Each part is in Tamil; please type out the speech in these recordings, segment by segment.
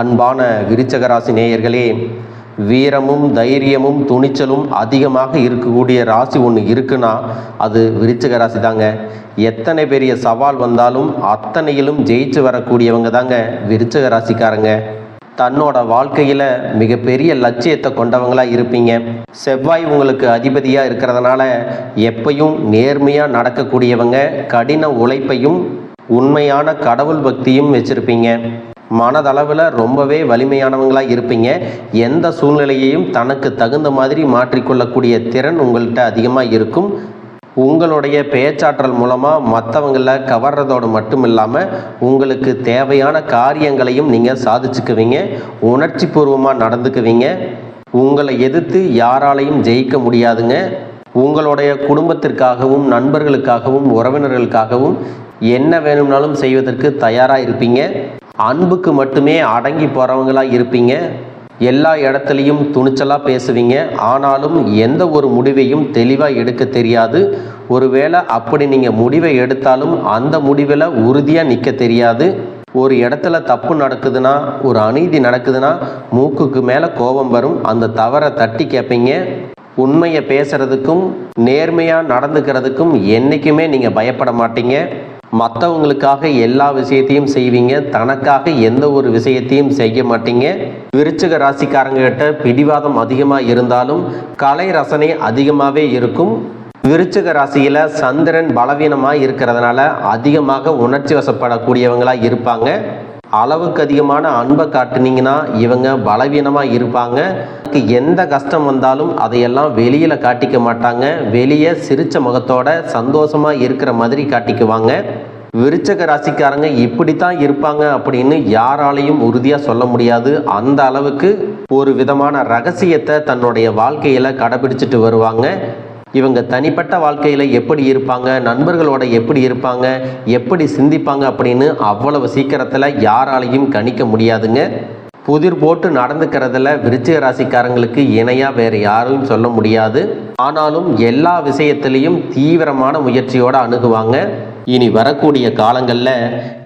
அன்பான விருச்சகராசி நேயர்களே வீரமும் தைரியமும் துணிச்சலும் அதிகமாக இருக்கக்கூடிய ராசி ஒன்று இருக்குன்னா அது விருச்சிக ராசி தாங்க. எத்தனை பெரிய சவால் வந்தாலும் அத்தனையிலும் ஜெயிச்சு வரக்கூடியவங்க தாங்க விருச்சக ராசிக்காரங்க தன்னோட வாழ்க்கையில் மிகப்பெரிய லட்சியத்தை கொண்டவங்களாக இருப்பீங்க. செவ்வாய் உங்களுக்கு அதிபதியாக இருக்கிறதுனால எப்பையும் நேர்மையாக நடக்கக்கூடியவங்க கடின உழைப்பையும் உண்மையான கடவுள் பக்தியும் வச்சுருப்பீங்க. மனதளவில் ரொம்பவே வலிமையானவங்களாக இருப்பீங்க. எந்த சூழ்நிலையையும் தனக்கு தகுந்த மாதிரி மாற்றிக்கொள்ளக்கூடிய திறன் உங்கள்கிட்ட அதிகமாக இருக்கும். உங்களுடைய பேச்சாற்றல் மூலமாக மற்றவங்கள கவர்றதோடு மட்டும் இல்லாமல் உங்களுக்கு தேவையான காரியங்களையும் நீங்கள் சாதிச்சுக்குவீங்க. உணர்ச்சி பூர்வமாக நடந்துக்குவீங்க. உங்களை எதிர்த்து யாராலையும் ஜெயிக்க முடியாதுங்க. உங்களுடைய குடும்பத்திற்காகவும் நண்பர்களுக்காகவும் உறவினர்களுக்காகவும் என்ன வேணும்னாலும் செய்வதற்கு தயாராக இருப்பீங்க? அன்புக்கு மட்டுமே அடங்கி போகிறவங்களாக இருப்பீங்க. எல்லா இடத்துலையும் துணிச்சலாக பேசுவீங்க. ஆனாலும் எந்த ஒரு முடிவையும் தெளிவாக எடுக்க தெரியாது. ஒருவேளை அப்படி நீங்கள் முடிவை எடுத்தாலும் அந்த முடிவில் உறுதியாக நிற்க தெரியாது. ஒரு இடத்துல தப்பு நடக்குதுன்னா ஒரு அநீதி நடக்குதுன்னா மூக்குக்கு மேலே கோபம் வரும். அந்த தவறை தட்டி கேட்பீங்க உண்மையை பேசுறதுக்கும் நேர்மையாக நடந்துக்கிறதுக்கும் என்றைக்குமே நீங்கள் பயப்பட மாட்டீங்க. மற்றவங்களுக்காக எல்லா விஷயத்தையும் செய்வீங்க. தனக்காக எந்த ஒரு விஷயத்தையும் செய்ய மாட்டீங்க. விருச்சிக ராசிக்காரங்க கிட்ட பிடிவாதம் அதிகமாக இருந்தாலும் கலை ரசனை அதிகமாகவே இருக்கும். விருச்சிக ராசியில் சந்திரன் பலவீனமாக இருக்கிறதுனால அதிகமாக உணர்ச்சி வசப்படக்கூடியவங்களாக இருப்பாங்க. அளவுக்கு அதிகமான அன்பை காட்டுனீங்கன்னா இவங்க பலவீனமாக இருப்பாங்க. எந்த கஷ்டம் வந்தாலும் அதையெல்லாம் வெளியில் காட்டிக்க மாட்டாங்க. வெளியே சிரிச்ச முகத்தோட சந்தோஷமாக இருக்கிற மாதிரி காட்டிக்குவாங்க. விருச்சக ராசிக்காரங்க இப்படித்தான் இருப்பாங்க அப்படின்னு யாராலையும் உறுதியாக சொல்ல முடியாது. அந்த அளவுக்கு ஒரு விதமான ரகசியத்தை தன்னுடைய வாழ்க்கையில் கடைபிடிச்சிட்டு வருவாங்க. இவங்க தனிப்பட்ட வாழ்க்கையில் எப்படி இருப்பாங்க நண்பர்களோட எப்படி இருப்பாங்க எப்படி சிந்திப்பாங்க அப்படின்னு அவ்வளவு சீக்கிரத்தில் யாராலையும் கணிக்க முடியாதுங்க. புதிர் போட்டு நடந்துக்கிறதுல விருச்சிக ராசிக்காரங்களுக்கு இணையாக வேறு யாரும் சொல்ல முடியாது. ஆனாலும் எல்லா விஷயத்திலையும் தீவிரமான முயற்சியோடு அணுகுவாங்க. இனி வரக்கூடிய காலங்களில்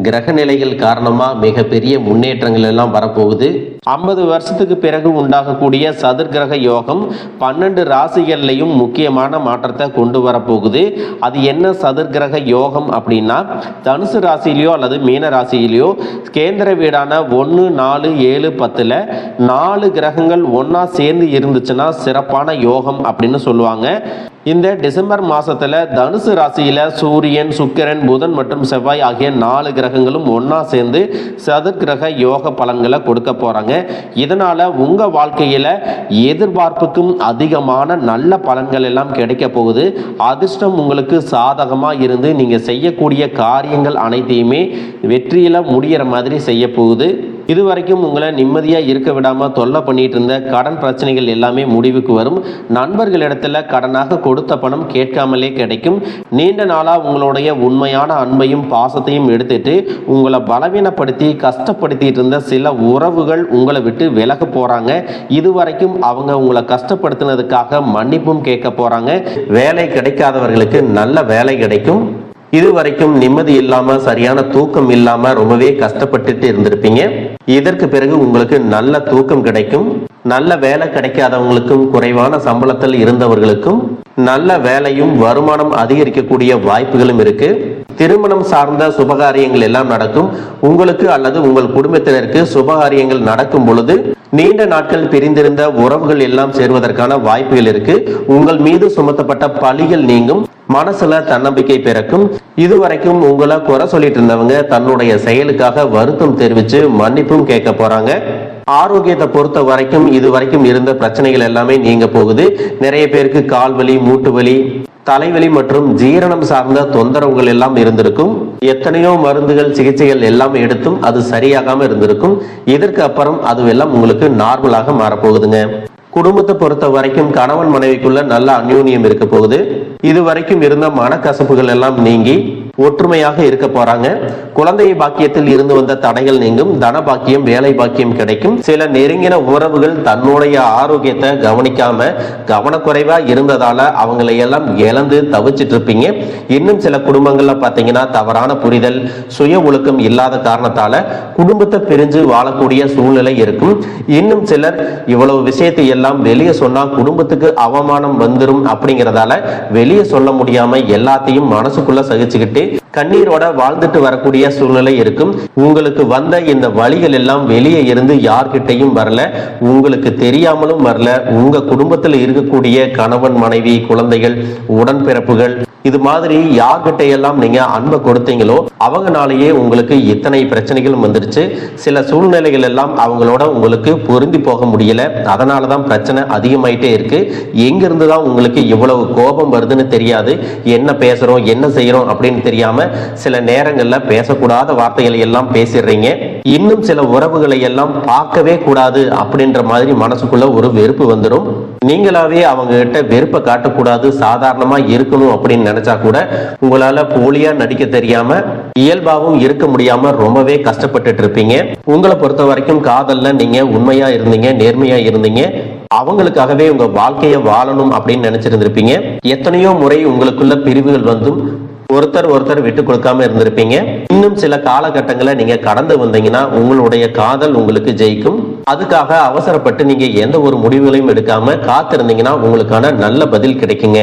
கிரக நிலைகள் காரணமாக மிகப்பெரிய முன்னேற்றங்கள் எல்லாம் வரப்போகுது. ஐம்பது வருஷத்துக்கு பிறகு உண்டாகக்கூடிய சதுர்கிரக யோகம் பன்னெண்டு ராசிகள்லையும் முக்கியமான மாற்றத்தை கொண்டு வரப்போகுது. அது என்ன சதுர்கிரக யோகம் அப்படின்னா தனுசு ராசியிலையோ அல்லது மீன ராசியிலையோ கேந்திர வீடான ஒன்று நாலு ஏழு பத்தில் நாலு கிரகங்கள் ஒன்றா சேர்ந்து இருந்துச்சுன்னா சிறப்பான யோகம் அப்படின்னு சொல்லுவாங்க. இந்த டிசம்பர் மாசத்துல தனுசு ராசியில சூரியன் சுக்கிரன் புதன் மற்றும் செவ்வாய் ஆகிய நாலு கிரகங்களும் ஒன்றா சேர்ந்து சதுர்கிரக யோக பலன்களை கொடுக்க போறாங்க. இதனால உங்க வாழ்க்கையில எதிர்பார்ப்புக்கும் அதிகமான நல்ல பலன்கள் எல்லாம் கிடைக்க போகுது. அதிர்ஷ்டம் உங்களுக்கு சாதகமா இருந்து நீங்க செய்யக்கூடிய காரியங்கள் அனைத்தையுமே வெற்றியில முடியிற மாதிரி செய்ய போகுது. இது வரைக்கும் உங்களை நிம்மதியாக இருக்க விடாமல் தொல்லை பண்ணிட்டு இருந்த கடன் பிரச்சனைகள் எல்லாமே முடிவுக்கு வரும். நண்பர்களிடத்தில் கடனாக கொடுத்த பணம் கேட்காமலே கிடைக்கும். நீண்ட நாளாக உங்களுடைய உண்மையான அன்பையும் பாசத்தையும் எடுத்துட்டு உங்களை பலவீனப்படுத்தி கஷ்டப்படுத்திட்டு இருந்த சில உறவுகள் உங்களை விட்டு விலக போகிறாங்க இது வரைக்கும் அவங்க உங்களை கஷ்டப்படுத்தினதுக்காக மன்னிப்பும் கேட்க போகிறாங்க வேலை கிடைக்காதவர்களுக்கு நல்ல வேலை கிடைக்கும். இது வரைக்கும் நிம்மதி இல்லாம சரியான தூக்கம் இல்லாம ரொம்பவே கஷ்டப்பட்டுட்டு இருந்திருப்பீங்க. இதற்கு பிறகு உங்களுக்கு நல்ல தூக்கம் கிடைக்கும். நல்ல வேலை கிடைக்காதவங்களுக்கும் குறைவான சம்பளத்தில் இருந்தவர்களுக்கும் நல்ல வேலையும் வருமானம் அதிகரிக்கக்கூடிய வாய்ப்புகளும் இருக்கு. திருமணம் சார்ந்த சுபகாரியங்கள் எல்லாம் நடக்கும். உங்களுக்கு அல்லது உங்கள் குடும்பத்தினருக்கு சுபகாரியங்கள் நடக்கும் பொழுது நீண்ட நாட்கள் பிரிந்திருந்த உறவுகள் எல்லாம் சேர்வதற்கான வாய்ப்புகள் இருக்கு. உங்கள் மீது சுமத்தப்பட்ட பழிகள் நீங்கும். மனசுல தன்னம்பிக்கை பிறக்கும். இதுவரைக்கும் உங்களை குறை சொல்லிட்டு இருந்தவங்க தன்னுடைய செயலுக்காக வருத்தம் தெரிவிச்சு மன்னிப்பும் கேட்க போறாங்க. ஆரோக்கியத்தை பொறுத்த வரைக்கும் இது வரைக்கும் இருந்த பிரச்சனைகள் எல்லாமே நீங்க போகுது. நிறைய பேருக்கு கால் வலி மூட்டு வலி தலைவலி மற்றும் ஜீரணம் சார்ந்த தொந்தரவுகள் எல்லாம் இருந்திருக்கும். எத்தனையோ மருந்துகள் சிகிச்சைகள் எல்லாம் எடுத்தும் அது சரியாகாம இருந்திருக்கும். இதற்கு அப்புறம் அதுவெல்லாம் உங்களுக்கு நார்மலாக மாறப்போகுதுங்க. குடும்பத்தை பொறுத்த வரைக்கும் கணவன் மனைவிக்குள்ள நல்ல அந்யூன்யம் இருக்க போகுது. இதுவரைக்கும் இருந்த மனக்கசப்புகள் எல்லாம் நீங்கி ஒற்றுமையாக இருக்க போறாங்க. குழந்தை பாக்கியத்தில் இருந்து வந்த தடைகள் நீங்கும். தன பாக்கியம் வேலை பாக்கியம் கிடைக்கும். சில நெருங்கின உறவுகள் தன்னுடைய ஆரோக்கியத்தை கவனிக்காம கவனக்குறைவா இருந்ததால அவங்களை எல்லாம் இழந்து தவிச்சிட்டு இருப்பீங்க. இன்னும் சில குடும்பங்கள்ல பாத்தீங்கன்னா தவறான புரிதல் சுய ஒழுக்கம் இல்லாத காரணத்தால குடும்பத்தை பிரிஞ்சு வாழக்கூடிய சூழ்நிலை இருக்கும். இன்னும் சிலர் இவ்வளவு விஷயத்தை எல்லாம் வெளியே சொன்னா குடும்பத்துக்கு அவமானம் வந்துடும் அப்படிங்கிறதால வெளியே சொல்ல முடியாம எல்லாத்தையும் மனசுக்குள்ள சகிச்சுக்கிட்டு கண்ணீரோட வாழ்ந்துட்டு வரக்கூடிய சூழ்நிலை இருக்கும். உங்களுக்கு வந்த இந்த வழிகள் எல்லாம் வெளியே இருந்து யார்கிட்டையும் வரல. உங்களுக்கு தெரியாமலும் வரல. உங்க குடும்பத்தில் இருக்கக்கூடிய கணவன் மனைவி குழந்தைகள் உடன்பிறப்புகள் இது மாதிரி யார்கிட்ட எல்லாம் நீங்க அன்பை கொடுத்தீங்களோ அவங்கனாலேயே உங்களுக்கு இத்தனை பிரச்சனைகளும் வந்துருச்சு. சில சூழ்நிலைகள் எல்லாம் அவங்களோட உங்களுக்கு பொருந்தி போக முடியல. அதனால தான் பிரச்சனை அதிகமாயிட்டே இருக்கு. எங்கிருந்து தான் உங்களுக்கு இவ்வளவு கோபம் வருதுன்னு தெரியாது. என்ன பேசுறோம் என்ன செய்யறோம் அப்படின்னு தெரியாம சில நேரங்கள்ல பேசக்கூடாத வார்த்தைகளை எல்லாம் பேசிடுறீங்க. இன்னும் சில உறவுகளை எல்லாம் பார்க்கவே கூடாது அப்படின்ற மாதிரி மனசுக்குள்ள ஒரு வெறுப்பு வந்துடும் நீங்களாவே அவங்க கிட்ட வெறுப்பை காட்டக்கூடாது சாதாரணமா இருக்கணும் அப்படின்னு நினைச்சா கூட உங்களால போலியா நடிக்க தெரியாம இயல்பாவும் இருக்க முடியாம ரொம்பவே கஷ்டப்பட்டுட்டு இருப்பீங்க. உங்களை பொறுத்த வரைக்கும் காதல்ல நீங்க உண்மையா இருந்தீங்க நேர்மையா இருந்தீங்க. அவங்களுக்காகவே உங்க வாழ்க்கையை வாழணும் அப்படின்னு நினைச்சிருந்திருப்பீங்க. எத்தனையோ முறை உங்களுக்குள்ள பிரிவுகள் வந்தும் ஒருத்தர் ஒருத்தர் விட்டு கொடுக்காம இருந்திருப்பீங்க. இன்னும் சில காலகட்டங்களை நீங்க கடந்து வந்தீங்கன்னா உங்களுடைய காதல் உங்களுக்கு ஜெயிக்கும். அதுக்காக அவசரப்பட்டு நீங்க எந்த ஒரு முடிவுகளையும் எடுக்காம காத்திருந்தீங்கன்னா உங்களுக்கான நல்ல பதில் கிடைக்குங்க.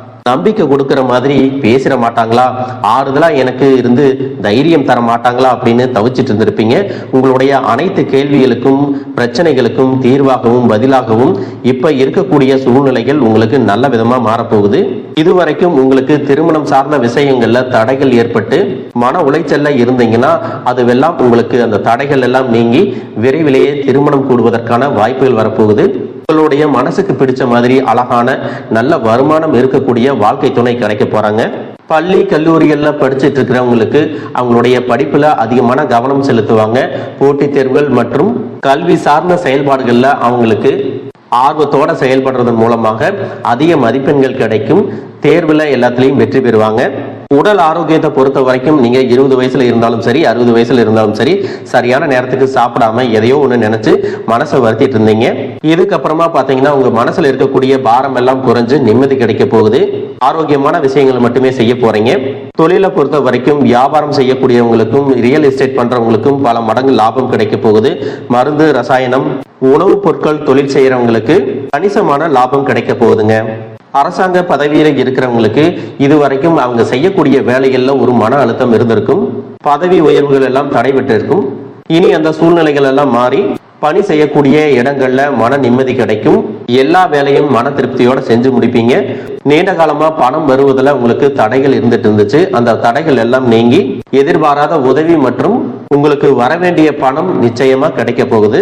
நம்பிக்கை கொடுக்கிற மாதிரி பேசிட மாட்டாங்களா? ஆறுதலா எனக்கு இருந்து தைரியம் தர மாட்டாங்களா? அப்படின்னு தவிச்சிட்டு இருந்திருப்பீங்க. உங்களுடைய அனைத்து கேள்விகளுக்கும் பிரச்சனைகளுக்கும் தீர்வாகவும் பதிலாகவும் இப்ப இருக்கக்கூடிய சூழ்நிலைகள் உங்களுக்கு நல்ல விதமா மாறப்போகுது. இதுவரைக்கும் உங்களுக்கு திருமணம் சார்ந்த விஷயங்கள்ல தடைகள் ஏற்பட்டு மன உளைச்சல்ல இருந்தீங்கன்னா அதுவெல்லாம் உங்களுக்கு அந்த தடைகள் எல்லாம் நீங்கி விரைவிலேயே திருமணம் கூடுவதற்கான வாய்ப்புகள் வரப்போகுது. உங்களுடைய மனசுக்கு பிடிச்ச மாதிரி அழகான நல்ல வருமானம் இருக்கக்கூடிய வாழ்க்கை துணை கிடைக்க போறாங்க. பள்ளி கல்லூரிகள்ல படிச்சுட்டு இருக்கிறவங்களுக்கு அவங்களுடைய படிப்புல அதிகமான கவனம் செலுத்துவாங்க. போட்டித் தேர்வுகள் மற்றும் கல்வி சார்ந்த செயல்பாடுகள்ல அவங்களுக்கு ஆர்வத்தோட செயல்படுறதன் மூலமாக அதிக மதிப்பெண்கள் கிடைக்கும். தேர்வில் எல்லாத்துலேயும் வெற்றி பெறுவாங்க. உடல் ஆரோக்கியத்தை பொறுத்த வரைக்கும் நீங்க இருபது வயசுல இருந்தாலும் சரி அறுபது வயசுல இருந்தாலும் சரி சரியான நேரத்துக்கு சாப்பிடாம எதையோ ஒன்று நினைச்சு மனசை வருத்திட்டு இருந்தீங்க. இதுக்கப்புறமா பாத்தீங்கன்னா உங்க மனசுல இருக்கக்கூடிய பாரம் எல்லாம் குறைஞ்சு நிம்மதி கிடைக்க போகுது. ஆரோக்கியமான விஷயங்களை மட்டுமே செய்ய போறீங்க. தொழிலை பொறுத்த வரைக்கும் வியாபாரம் செய்யக்கூடியவங்களுக்கும் ரியல் எஸ்டேட் பண்றவங்களுக்கும் பல மடங்கு லாபம் கிடைக்க போகுது. மருந்து ரசாயனம் உணவுப் பொருட்கள் தொழில் செய்யறவங்களுக்கு கணிசமான லாபம் கிடைக்க போகுதுங்க. அரசாங்க பதவியில இருக்கிறவங்களுக்கு இதுவரைக்கும் அவங்க செய்யக்கூடிய வேலைகள்ல ஒரு மன அழுத்தம் இருந்திருக்கும். பதவி உயர்வுகள் எல்லாம் தடைபெற்றிருக்கும் இனி அந்த சூழ்நிலைகள் எல்லாம் மாறி பணி செய்யக்கூடிய இடங்கள்ல மன நிம்மதி கிடைக்கும். எல்லா வேலையும் மன திருப்தியோட செஞ்சு முடிப்பீங்க. நீண்ட காலமா பணம் வருவதில் உங்களுக்கு தடைகள் இருந்துட்டு இருந்துச்சு. அந்த தடைகள் எல்லாம் நீங்கி எதிர்பாராத உதவி மற்றும் உங்களுக்கு வர வேண்டிய பணம் நிச்சயமா கிடைக்க போகுது.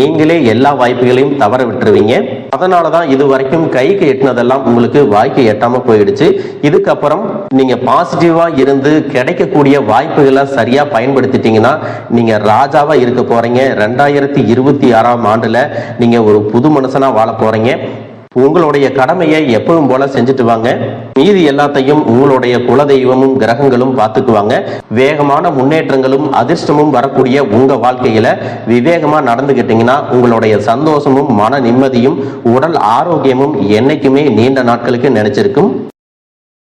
நீங்களே எல்லா வாய்ப்புகளையும் தவற விட்டுருவீங்க. அதனால தான் இது வரைக்கும் கைக்கு எட்டினதெல்லாம் உங்களுக்கு வாய்க்கு எட்டாம போயிடுச்சு. இதுக்கப்புறம் நீங்க பாசிட்டிவா இருந்து கிடைக்கக்கூடிய வாய்ப்புகளை சரியா பயன்படுத்திட்டீங்கன்னா நீங்க ராஜாவா இருக்க போறீங்க. ரெண்டாயிரத்தி இருபத்தி ஆறாம் ஆண்டுல நீங்க ஒரு புது மனுஷனா வாழ போறீங்க. உங்களுடைய கடமையை எப்பவும் போல செஞ்சுட்டு வாங்க. மீதி எல்லாத்தையும் உங்களுடைய குலதெய்வமும் கிரகங்களும் பார்த்துக்குவாங்க வேகமான முன்னேற்றங்களும் அதிர்ஷ்டமும் வரக்கூடிய உங்க வாழ்க்கையில விவேகமா நடந்துகிட்டீங்கன்னா உங்களுடைய சந்தோஷமும் மன நிம்மதியும் உடல் ஆரோக்கியமும் என்னைக்குமே நீண்ட நாட்களுக்கு நினைச்சிருக்கும்